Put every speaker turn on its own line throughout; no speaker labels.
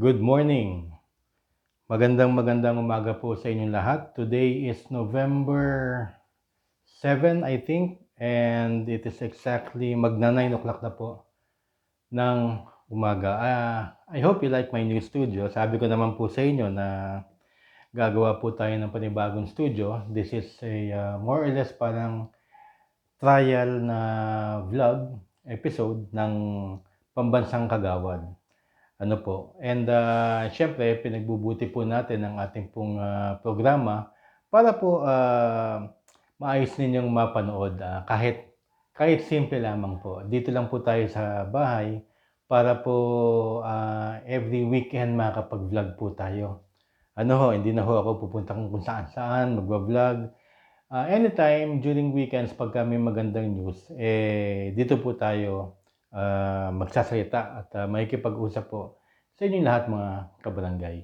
Good morning. Magandang magandang umaga po sa inyong lahat. Today is November 7, I think, and it is exactly magna 9 o'clock na po ng umaga. Ah, I hope you like my new studio. Sabi ko naman po sa inyo na gagawa po tayo ng panibagong studio. This is a ah, more or less parang trial na vlog episode ng Pambansang Kagawad. Ano po. And uh, syempre, pinagbubuti po natin ang ating pong ah, programa para po ah, maayos ninyong mapanood ah, kahit kahit simple lamang po. Dito lang po tayo sa bahay para po ah, every weekend makakapag-vlog po tayo. Ano ho, hindi na ho ako pupunta kung kung saan saan, magwa-vlog. Ah, anytime during weekends pag may magandang news, eh dito po tayo ah, magsasalita at ah, makikipag-usap po sa inyong lahat mga kabarangay.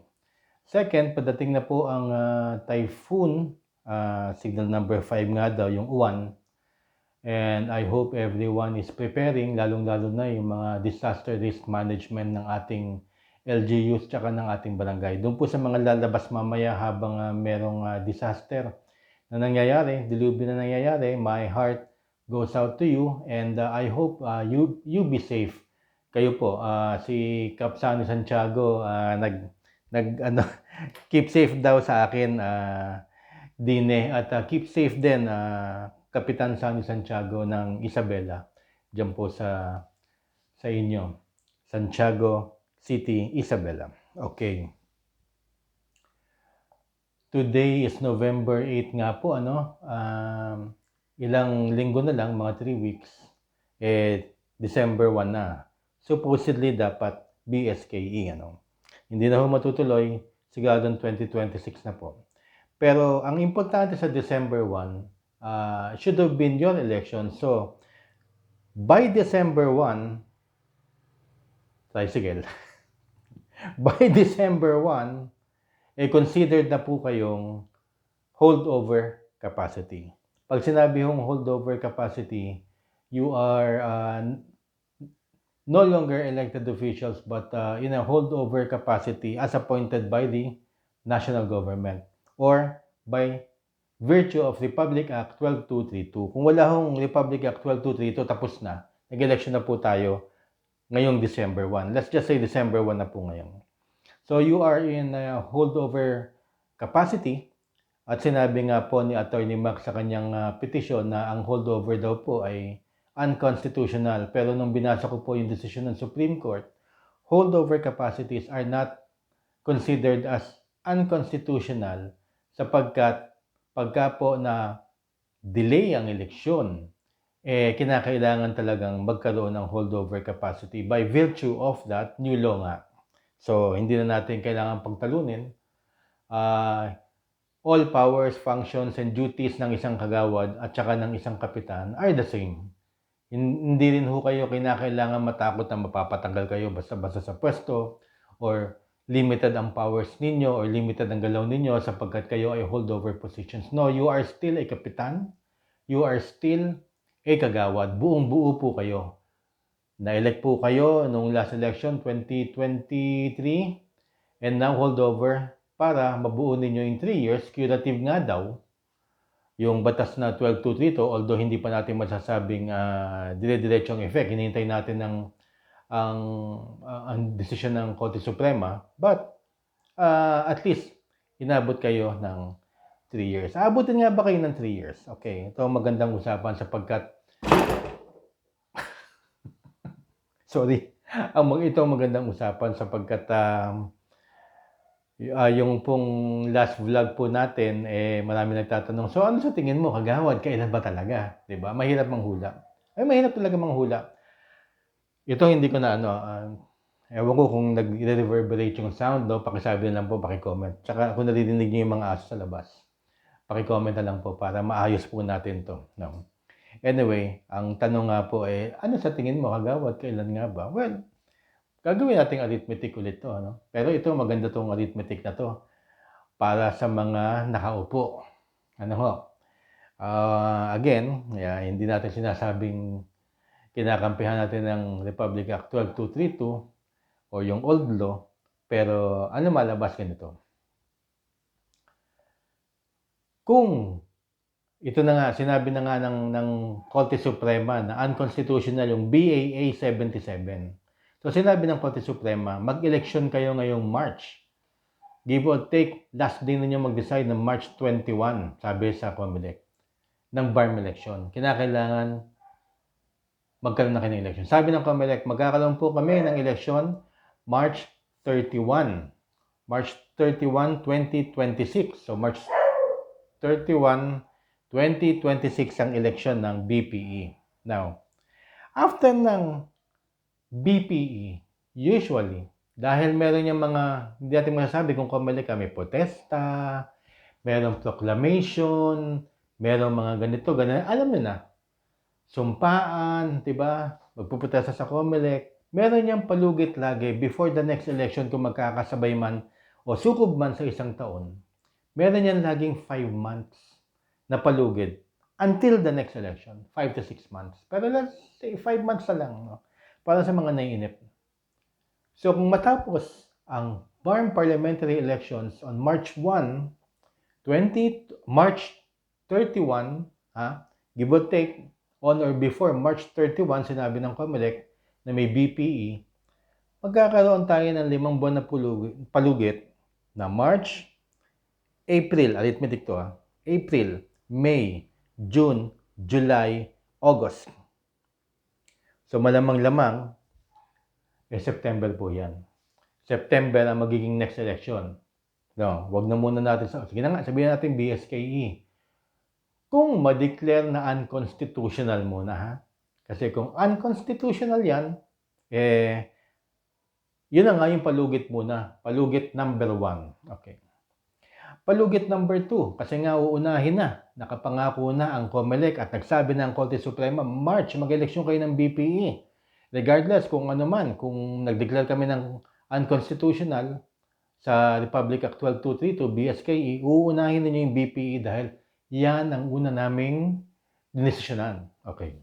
Second, padating na po ang ah, typhoon, ah, signal number 5 nga daw, yung Uwan. And I hope everyone is preparing, lalong-lalo na yung mga disaster risk management ng ating LGUs tsaka ng ating barangay. Doon po sa mga lalabas mamaya habang ah, merong ah, disaster na nangyayari, dilubyo na nangyayari, my heart goes out to you and uh, I hope uh, you you be safe. Kayo po, ah, si Capsano Santiago ah, nag nag ano keep safe daw sa akin ah, Dine at ah, keep safe din ah, Kapitan Sani Santiago ng Isabela diyan po sa sa inyo. Santiago City, Isabela. Okay. Today is November 8 nga po, ano? Um, ilang linggo na lang, mga 3 weeks, eh, December 1 na. Supposedly, dapat BSKE, ano? Hindi na ho matutuloy, siguro 2026 na po. Pero ang importante sa December 1, uh, should have been your election. So, by December 1, tricycle, by December 1, eh considered na po kayong holdover capacity. Pag sinabi hong holdover capacity, you are uh, no longer elected officials but uh, in a holdover capacity as appointed by the national government or by virtue of Republic Act 12232. Kung wala hong Republic Act 12232, tapos na. Nag-election na po tayo ngayong December 1. Let's just say December 1 na po ngayon. So you are in a holdover capacity at sinabi nga po ni Attorney Mac sa kanyang uh, petition na ang holdover daw po ay unconstitutional. Pero nung binasa ko po yung decision ng Supreme Court, holdover capacities are not considered as unconstitutional sapagkat pagka po na delay ang eleksyon, eh kinakailangan talagang magkaroon ng holdover capacity by virtue of that new law nga. So, hindi na natin kailangan pagtalunin. Uh, all powers, functions, and duties ng isang kagawad at saka ng isang kapitan are the same. Hindi rin ho kayo kinakailangan matakot na mapapatanggal kayo basta-basta sa pwesto or limited ang powers ninyo or limited ang galaw ninyo sapagkat kayo ay holdover positions. No, you are still a kapitan. You are still a kagawad. Buong buo po kayo. Na-elect po kayo nung last election 2023 and now holdover para mabuo ninyo in 3 years. Curative nga daw yung batas na 12232 although hindi pa natin masasabing uh, dire-diretsong effect. Hinihintay natin ng ang, uh, ang desisyon ng Korte Suprema but uh, at least inabot kayo ng 3 years. Aabutin nga ba kayo ng 3 years? Okay, ito ang magandang usapan sapagkat sorry, ang ito ang magandang usapan sapagkat um, uh, yung pong last vlog po natin eh marami nagtatanong. So ano sa tingin mo kagawad kailan ba talaga, ba? Mahirap manghula. Ay mahirap talaga manghula. Ito hindi ko na ano, uh, ewan ko kung nag-reverberate yung sound, no? pakisabi na lang po, pakicomment. Tsaka kung naririnig niyo yung mga aso sa labas, pakicomment na lang po para maayos po natin to. No? Anyway, ang tanong nga po eh, ano sa tingin mo, kagawad, kailan nga ba? Well, gagawin nating arithmetic ulit to. Ano? Pero ito, maganda tong arithmetic na to para sa mga nakaupo. Ano ho? Uh, again, yeah, hindi natin sinasabing kinakampihan natin ng Republic Act 12232 o yung old law. Pero ano malabas ganito? Kung ito na nga, sinabi na nga ng, ng Korte Suprema na unconstitutional yung BAA 77. So sinabi ng Korte Suprema, mag-election kayo ngayong March. Give or take, last day na nyo mag-decide ng March 21, sabi sa COMELEC, ng BARM election. Kinakailangan magkaroon na kayo ng election. Sabi ng COMELEC, magkakaroon po kami ng election March 31. March 31, 2026. So March 31, 2026 ang election ng BPE. Now, after ng BPE, usually, dahil meron yung mga, hindi natin masasabi kung kumali kami, protesta, meron proclamation, meron mga ganito, ganito, alam nyo na. Sumpaan, di ba? Magpuprotesta sa COMELEC. Meron niyang palugit lagi before the next election kung magkakasabay man o sukob man sa isang taon. Meron niyan laging 5 months na palugid until the next election. 5 to 6 months. Pero let's say 5 months na lang. No? Para sa mga naiinip. So kung matapos ang BARM parliamentary elections on March 1, 20, March 31, ha, give or take, on or before March 31, sinabi ng COMELEC na may BPE, magkakaroon tayo ng limang buwan na palugit, na March, April, arithmetic to ha, April, May, June, July, August. So malamang-lamang, eh September po yan. September ang magiging next election. No, wag na muna natin sa... Sige na nga, sabihin natin BSKE. Kung ma-declare na unconstitutional muna ha. Kasi kung unconstitutional yan, eh, yun na nga yung palugit muna. Palugit number one. Okay. Palugit number two, kasi nga uunahin na. Nakapangako na ang COMELEC at nagsabi na ang Korte Suprema, March, mag-eleksyon kayo ng BPE. Regardless kung ano man, kung nag-declare kami ng unconstitutional sa Republic Act 12232, BSKE, uunahin ninyo yung BPE dahil yan ang una naming dinesisyonan. Okay.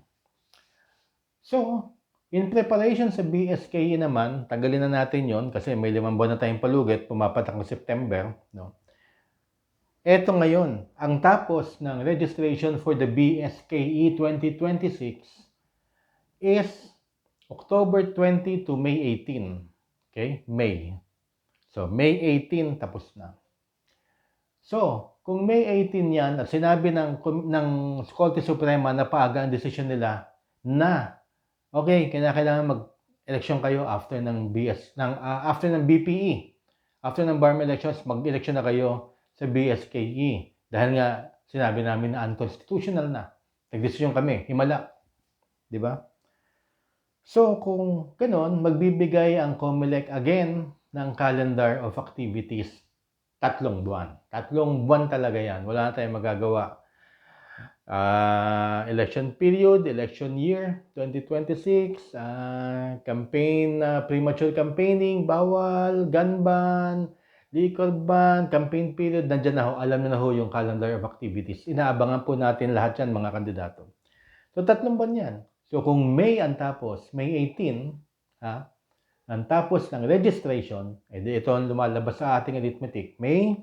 So, in preparation sa BSKE naman, tagalin na natin yon kasi may limang buwan na tayong palugit, pumapatak ng September. No? Ito ngayon, ang tapos ng registration for the BSKE 2026 is October 20 to May 18. Okay? May. So, May 18 tapos na. So, kung May 18 yan at sinabi ng, ng Korte Suprema na paaga ang desisyon nila na okay, kailangan mag-election kayo after ng BS ng uh, after ng BPE. After ng BARM elections, mag-election na kayo sa BSKE. Dahil nga sinabi namin na unconstitutional na. Nagdesisyon kami, himala. 'Di ba? So, kung ganoon, magbibigay ang COMELEC again ng calendar of activities tatlong buwan. Tatlong buwan talaga yan. Wala na tayong magagawa. Uh, election period, election year, 2026, uh, campaign, uh, premature campaigning, bawal, gun ban, liquor ban, campaign period, nandyan na ho, alam na na ho yung calendar of activities. Inaabangan po natin lahat yan mga kandidato. So, tatlong buwan yan. So, kung May ang tapos, May 18, ha, ang tapos ng registration, edi ito ang lumalabas sa ating arithmetic, May,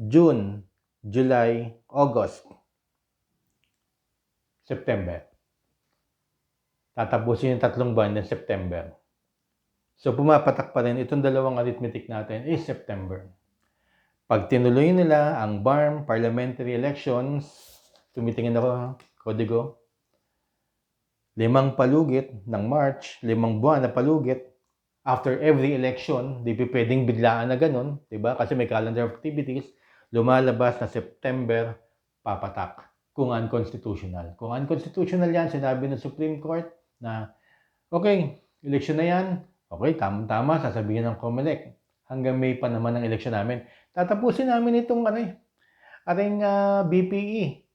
June, July, August, September. Tatapusin yung tatlong buwan ng September. So pumapatak pa rin itong dalawang arithmetic natin is September. Pag tinuloy nila ang BARM parliamentary elections, tumitingin ako, kodigo, limang palugit ng March, limang buwan na palugit, after every election, di pwedeng biglaan na ganun, di ba? Kasi may calendar of activities, lumalabas na September, papatak kung unconstitutional. Kung unconstitutional yan, sinabi ng Supreme Court na, okay, election na yan, okay, tama-tama, sasabihin ng COMELEC, hanggang May pa naman ang election namin. Tatapusin namin itong ano, eh, ating uh, BPE.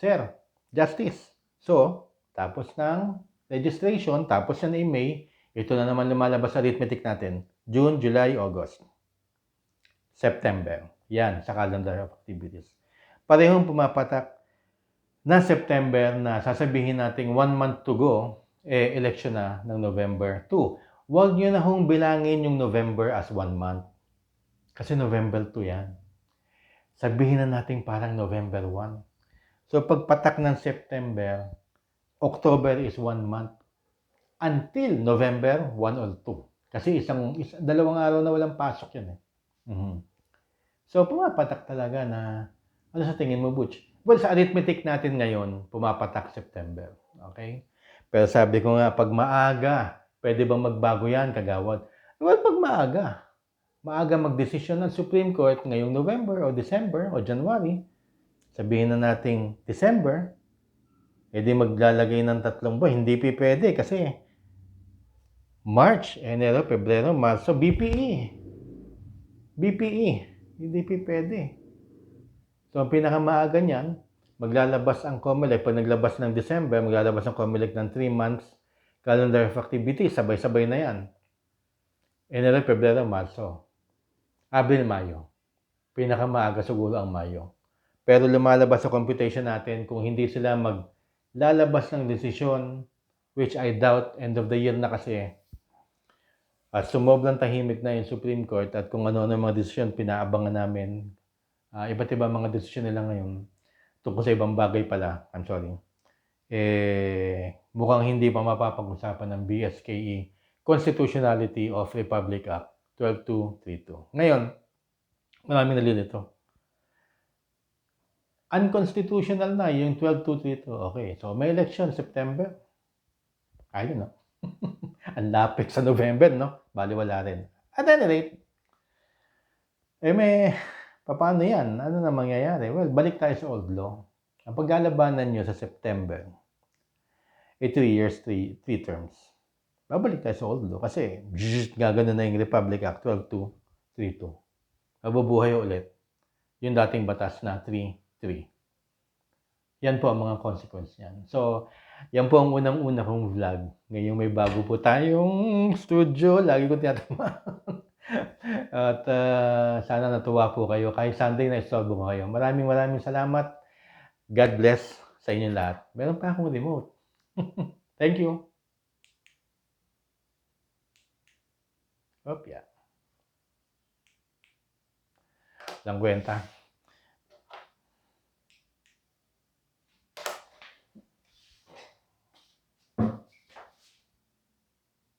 Sir, justice. So, tapos ng registration, tapos na ni May, ito na naman lumalabas sa arithmetic natin. June, July, August. September. Yan, sa calendar of activities. Parehong pumapatak na September na sasabihin natin one month to go, eh, election na ng November 2. Huwag nyo na hong bilangin yung November as one month. Kasi November 2 yan. Sabihin na natin parang November 1. So pagpatak ng September, October is one month until November 1 or 2. Kasi isang, is, dalawang araw na walang pasok yun eh. Mhm. So pumapatak talaga na, ano sa tingin mo, Butch? Well, sa arithmetic natin ngayon, pumapatak September. Okay? Pero sabi ko nga, pag maaga, pwede bang magbago yan, kagawad? Well, pag maaga, maaga magdesisyon ng Supreme Court ngayong November o December o January, sabihin na nating December, edi maglalagay ng tatlong buwan. Hindi pi pwede kasi March, Enero, Pebrero, Marso, BPE. BPE. Hindi pi pwede. So, ang pinakamaaga niyan, maglalabas ang COMELEC. Pag naglabas ng December, maglalabas ang COMELEC ng 3 months calendar of activity. Sabay-sabay na yan. Enero, Pebrero, Marso. Abril, Mayo. Pinakamaaga siguro ang Mayo. Pero lumalabas sa computation natin kung hindi sila maglalabas ng desisyon, which I doubt end of the year na kasi, at sumobrang tahimik na yung Supreme Court at kung ano-ano mga desisyon pinaabangan namin, ah, iba't iba mga desisyon nila ngayon tungkol sa ibang bagay pala, I'm sorry, eh, mukhang hindi pa mapapag-usapan ng BSKE Constitutionality of Republic Act 12232. Ngayon, maraming nalilito. Unconstitutional na yung 12232. Okay, so may election September. Ayun, no? Ang lapit sa November, no? Baliwala rin. At any rate, eh may, paano yan? Ano na mangyayari? Well, balik tayo sa old law. Ang paglalabanan nyo sa September, eh, 3 years, 3, three terms. Babalik tayo sa old law kasi zzz, gagano na yung Republic Act 12232. Mabubuhay ulit yung dating batas na 3-3. Yan po ang mga consequence niyan. So, yan po ang unang-una kong vlog. Ngayon may bago po tayong studio. Lagi ko tinatama. At ah, sana natuwa po kayo. Kahit Sunday na istorbo ko kayo. Maraming maraming salamat. God bless sa inyong lahat. Meron pa akong remote. Thank you. Hop, yeah. Lang kwenta.